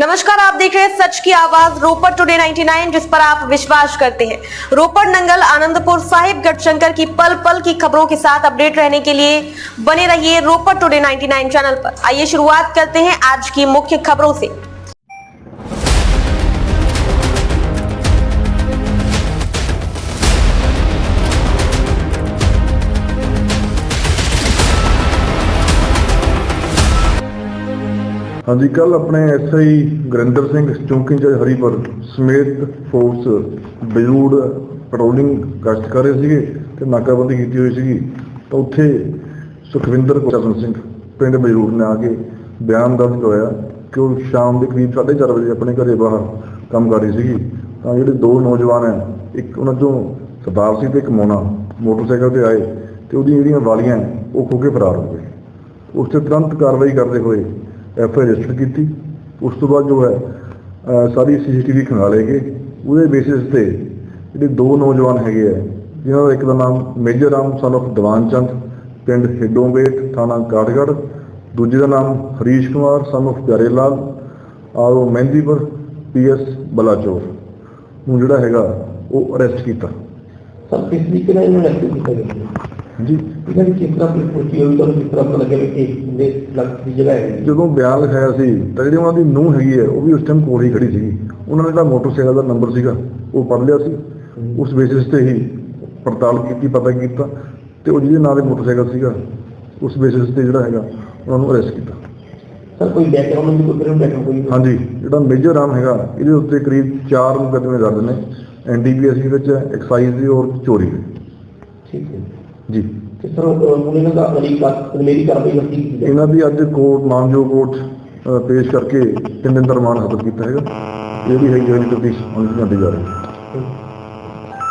नमस्कार, आप देख रहे हैं सच की आवाज़, रोपड़ टुडे 99 जिस पर आप विश्वास करते हैं। रोपड़, नंगल, आनंदपुर साहिब गढ़शंकर की पल पल की खबरों के साथ अपडेट रहने के लिए बने रहिए रोपड़ टुडे 99 चैनल पर। आइए, शुरुआत करते हैं आज की मुख्य खबरों से। ਹਾਂਜੀ ਕੱਲ ਆਪਣੇ ਐਸਆਈ ਗੁਰਿੰਦਰ ਸਿੰਘ ਚੌਂਕੀ ਇੰਚਾਰਜ ਹਰੀਪੁਰ ਸਮੇਤ ਫੋਰਸ ਬਜੂੜ ਪੈਟਰੋਲਿੰਗ ਗਸ਼ਤ ਕਰ ਰਹੇ ਸੀਗੇ ਤੇ ਨਾਕਾਬੰਦੀ ਕੀਤੀ ਹੋਈ ਸੀਗੀ। ਤਾਂ ਉੱਥੇ ਸੁਖਵਿੰਦਰ ਕਰਨ ਸਿੰਘ ਪਿੰਡ ਬਜੂੜ ਨੇ ਆ ਕੇ ਬਿਆਨ ਦਰਜ ਹੋਇਆ ਕਿ ਉਹ ਸ਼ਾਮ ਦੇ ਕਰੀਬ 4:30 ਵਜੇ ਆਪਣੇ ਘਰੇ ਬਾਹਰ ਕੰਮ ਕਰ ਰਹੀ ਸੀਗੀ। ਤਾਂ ਜਿਹੜੇ ਦੋ ਨੌਜਵਾਨ ਹੈ, ਇੱਕ ਉਹਨਾਂ ਚੋਂ ਸਰਦਾਰ ਸੀ ਤੇ ਇੱਕ ਮੋਨਾ ਮੋਟਰਸਾਈਕਲ ਤੇ ਆਏ ਤੇ ਉਹਦੀਆਂ ਜਿਹੜੀਆਂ ਵਾਲੀਆਂ ਉਹ ਖੋ ਕੇ ਫਰਾਰ ਹੋ ਗਏ। ਉਸ ਤੇ ਤੁਰੰਤ ਕਾਰਵਾਈ ਕਰਦੇ ਹੋਏ ਐਫ ਆਈ ਰਜਿਸਟਰ ਕੀਤੀ। ਉਸ ਤੋਂ ਬਾਅਦ ਜੋ ਹੈ ਸਾਰੀ ਸੀਸੀਟੀਵੀ ਖੰਗਾਲੇ ਗਏ। ਉਹਦੇ ਬੇਸਿਸ ਤੇ ਜਿਹੜੇ ਦੋ ਨੌਜਵਾਨ ਹੈਗੇ ਆ, ਜਿਨ੍ਹਾਂ ਦਾ ਇੱਕ ਦਾ ਨਾਮ major Ram, son of Diwan Chand, ਪਿੰਡ ਹਿੱਡੋਂਬੇਟ ਥਾਣਾ ਕਾਠਗੜ੍ਹ। ਦੂਜੇ ਦਾ ਨਾਮ Harish Kumar son of Pyare Lal. RO Mehndipur PS Balachaur. ਨੂੰ ਜਿਹੜਾ ਹੈਗਾ, ਉਹ ਅਰੈਸਟ ਕੀਤਾ। ਸਭ ਕਿਸ ਤਰੀਕੇ ਨਾਲ ਇਹਨੂੰ ਐਕਟਿਵ ਕੀਤਾ ਗਿਆ? ਕਿਸ ਤਰ੍ਹਾਂ ਹੋਈ ਕਿਸ ਤਰ੍ਹਾਂ ਲੱਗਿਆ ਇਹ ਦੀ ਜਗ੍ਹਾ ਹੈ। ਜਦੋਂ ਬਿਆਨ ਲਿਖਾਇਆ ਸੀ ਤਾਂ ਜਿਹੜੀ ਉਹਨਾਂ ਦੀ ਨੂੰਹ ਹੈਗੀ ਹੈ ਉਹ ਵੀ ਉਸ ਟਾਈਮ ਕੋਲ ਹੀ ਖੜੀ ਸੀਗੀ। ਉਹਨਾਂ ਨੇ ਜਿਹੜਾ ਮੋਟਰਸਾਈਕਲ ਦਾ ਨੰਬਰ ਸੀਗਾ ਉਹ ਪੜ ਲਿਆ ਸੀ। ਉਸ ਬੇਸਿਸ ਤੇ ਹੀ ਪੜਤਾਲ ਕੀਤੀ ਪਤਾ ਕੀਤਾ ਤੇ ਉਹ ਜਿਹਦੇ ਨਾਂ ਦੇ ਮੋਟਰਸਾਈਕਲ ਸੀਗਾ ਉਸ ਬੇਸਿਸ ਤੇ ਜਿਹੜਾ ਹੈਗਾ ਉਹਨਾਂ ਨੂੰ ਅਰੈਸਟ ਕੀਤਾ। ਸਰ ਕੋਈ ਬੈਕਗ੍ਰਾਉਂਡ ਦੀ ਕੋਈ ਬੈਕਗ੍ਰਾਉਂਡ ਕੋਈ? ਹਾਂਜੀ ਜਿਹੜਾ ਮੇਜਰ ਰਾਮ ਹੈਗਾ ਇਹਦੇ ਉੱਤੇ ਕਰੀਬ 4 ਮੁਕੱਦਮੇ ਦਰਜ ਨੇ। ਐਨਡੀਪੀਐਸ ਵਿੱਚ ਐਕਸਾਈਜ਼ ਦੀ ਔਰ ਚੋਰੀ ਦੇ। ਠੀਕ ਹੈ। ਜੀ। ਹੁਣ ਇਹਨਾਂ ਦਾ ਅਗਲੀ ਮੇਰੀ ਕਾਰਵਾਈ ਵਰਤੀ ਇਹਨਾਂ ਦੀ ਅੱਜ ਕੋਰਟ ਮਾਨਜੋ ਕੋਰਟ ਪੇਸ਼ ਕਰਕੇ ਤਿੰਨ ਦਿਨ ਦਾ ਰਿਮਾਂਡ ਹਾਸਲ ਕੀਤਾ ਹੈਗਾ। ਇਹ ਵੀ ਹੈਗੀ ਹੈ ਜਿਹੜੀ ਤਫਤੀਸ਼ ਅੰਦਰ ਜਾਂਦੀ ਜਾ ਰਹੀ ਹੈ।